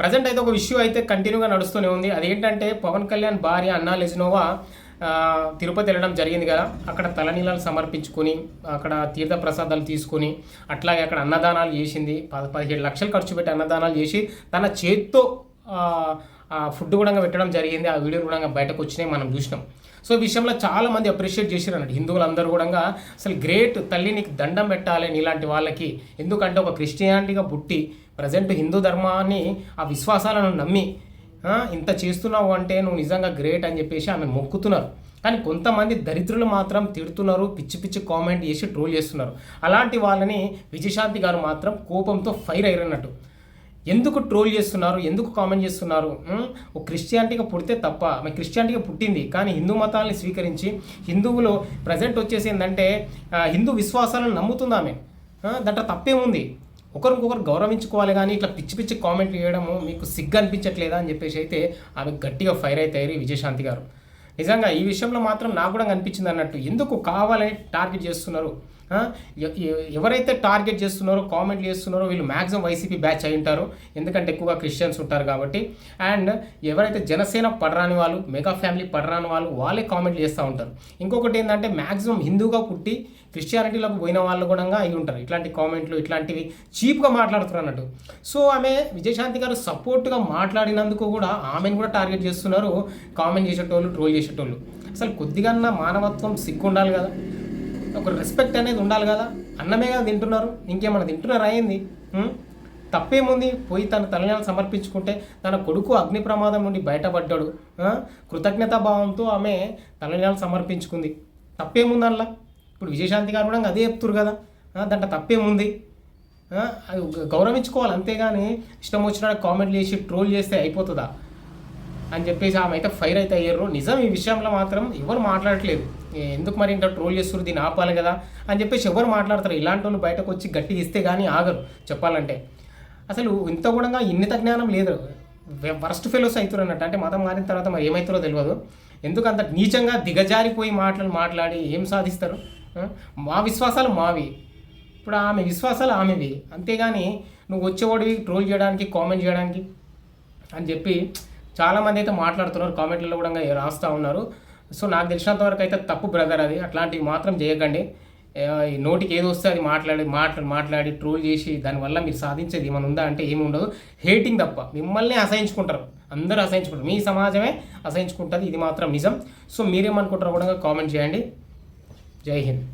Present అయితే ఒక issue అయితే కంటిన్యూగా నడుస్తూనే ఉంది. అదేంటంటే పవన్ కళ్యాణ్ భార్య అన్నా లెజినోవా తిరుపతి వెళ్ళడం జరిగింది కదా. అక్కడ తలనీలాలు సమర్పించుకొని అక్కడ తీర్థ ప్రసాదాలు తీసుకొని అట్లాగే అక్కడ అన్నదానాలు చేసింది. పద పదిహేడు లక్షలు ఖర్చు పెట్టి అన్నదానాలు చేసి తన చేత్తో ఆ, ఫుడ్ కూడా పెట్టడం జరిగింది. ఆ వీడియో కూడా బయటకు వచ్చినాయి మనం చూసినాం. సో ఈ విషయంలో చాలా మంది అప్రిషియేట్ చేశారు అన్నట్టు. హిందువులందరూ కూడా అసలు గ్రేట్ తల్లి నీకు దండం పెట్టాలి నీలాంటి వాళ్ళకి. ఎందుకంటే ఒక క్రిస్టియానిటీగా పుట్టి ప్రజెంట్ హిందూ ధర్మాన్ని ఆ విశ్వాసాలను నమ్మి ఇంత చేస్తున్నావు అంటే నువ్వు నిజంగా గ్రేట్ అని చెప్పేసి ఆమె మొక్కుతున్నారు. కానీ కొంతమంది దరిద్రులు మాత్రం తిడుతున్నారు పిచ్చి పిచ్చి కామెంట్ చేసి ట్రోల్ చేస్తున్నారు. అలాంటి వాళ్ళని విజయశాంతి గారు మాత్రం కోపంతో ఫైర్ అయ్యారన్నట్టు ఎందుకు ట్రోల్ చేస్తున్నారు ఎందుకు కామెంట్ చేస్తున్నారు? ఓ క్రిస్టియానిటీగా పుడితే తప్ప ఆమె క్రిస్టియానిటీగా పుట్టింది కానీ హిందూ మతాన్ని స్వీకరించి హిందువులు ప్రజెంట్ వచ్చేసి ఏంటంటే హిందూ విశ్వాసాలను నమ్ముతుంది ఆమె. ఆ, దాంట్లో తప్పేముంది? ఒకరికొకరు గౌరవించుకోవాలి కానీ ఇట్లా పిచ్చి పిచ్చి కామెంట్ చేయడము మీకు సిగ్గు అనిపించట్లేదా అని చెప్పేసి అయితే ఆమె గట్టిగా ఫైర్ అవుతాయి విజయశాంతి గారు. నిజంగా ఈ విషయంలో మాత్రం నాకు కూడా కనిపించింది అన్నట్టు. ఎందుకు కావాలని టార్గెట్ చేస్తున్నారు? ఎవరైతే టార్గెట్ చేస్తున్నారో కామెంట్ చేస్తున్నారో వీళ్ళు మ్యాక్సిమం వైసీపీ బ్యాచ్ అయి ఉంటారు. ఎందుకంటే ఎక్కువగా క్రిస్టియన్స్ ఉంటారు కాబట్టి. అండ్ ఎవరైతే జనసేన పడరాని వాళ్ళు మెగా ఫ్యామిలీ పడరాని వాళ్ళు వాళ్ళే కామెంట్లు చేస్తూ ఉంటారు. ఇంకొకటి ఏంటంటే మ్యాక్సిమం హిందూగా పుట్టి క్రిస్టియానిటీలోకి పోయిన వాళ్ళు కూడా అయి ఉంటారు. ఇట్లాంటి కామెంట్లు ఇట్లాంటివి చీప్గా మాట్లాడుతున్నారు అన్నట్టు. సో ఆమె విజయశాంతి గారు సపోర్ట్గా మాట్లాడినందుకు కూడా ఆమెను కూడా టార్గెట్ చేస్తున్నారు. కామెంట్ చేసేటోళ్ళు ట్రోల్ చేసేటోళ్ళు. అసలు కొద్దిగా మానవత్వం సిగ్గు ఉండాలి కదా. ఒక రెస్పెక్ట్ అనేది ఉండాలి కదా. అన్నమే కదా తింటున్నారు. ఇంకేమైనా తింటున్నారు అయింది తప్పేముంది? పోయి తన తల్లిని సమర్పించుకుంటే తన కొడుకు అగ్ని ప్రమాదం నుండి బయటపడ్డాడు. కృతజ్ఞతాభావంతో ఆమె తల్లిని సమర్పించుకుంది. తప్పేముంది అందులో ఇప్పుడు విజయశాంతి గారు కూడా అదే చెప్తురు కదా. దాంట్లో తప్పేముంది? అది గౌరవించుకోవాలి అంతేగాని ఇష్టం వచ్చిన కామెంట్లు చేసి ట్రోల్ చేస్తే అయిపోతుందా? అని చెప్పేసి ఆమె అయితే ఫైర్ అయితే అయ్యారు. నిజం ఈ విషయంలో మాత్రం ఎవరు మాట్లాడట్లేదు. ఎందుకు మరి ఇంత ట్రోల్ చేస్తారు దీన్ని ఆపాలి కదా అని చెప్పేసి ఎవరు మాట్లాడతారు? ఇలాంటి వాళ్ళు బయటకు వచ్చి గట్టిగా ఇస్తే కానీ ఆగరు చెప్పాలంటే. అసలు ఇంత కూడా ఇన్నిత జ్ఞానం లేదు. వరస్ట్ ఫెలోస్ అవుతారు అన్నట్టు. అంటే మతం మారిన తర్వాత మరి ఏమవుతారో తెలియదు ఎందుకు అంత నీచంగా దిగజారిపోయి మాటలు మాట్లాడి ఏం సాధిస్తారు? మా విశ్వాసాలు మావి. ఇప్పుడు ఆమె విశ్వాసాలు ఆమెవి. అంతేగాని నువ్వు వచ్చేవాడివి ట్రోల్ చేయడానికి కామెంట్ చేయడానికి అని చెప్పి చాలామంది అయితే మాట్లాడుతున్నారు కామెంట్లలో కూడా రాస్తూ ఉన్నారు. సో నాకు తెలిసినంత వరకు అయితే తప్పు బ్రదర్ అది. అట్లాంటివి మాత్రం చేయకండి. నోటికి ఏది వస్తే అది మాట్లాడి మాట్లాడి మాట్లాడి ట్రోల్ చేసి దానివల్ల మీరు సాధించేది ఏమైనా ఉందా అంటే ఏమి ఉండదు. హేటింగ్ తప్ప. మిమ్మల్ని అసహించుకుంటారు. అందరూ అసహించుకుంటారు. మీ సమాజమే అసహించుకుంటుంది. ఇది మాత్రం నిజం. సో మీరేమనుకుంటారో కూడా కామెంట్ చేయండి. జై హింద్.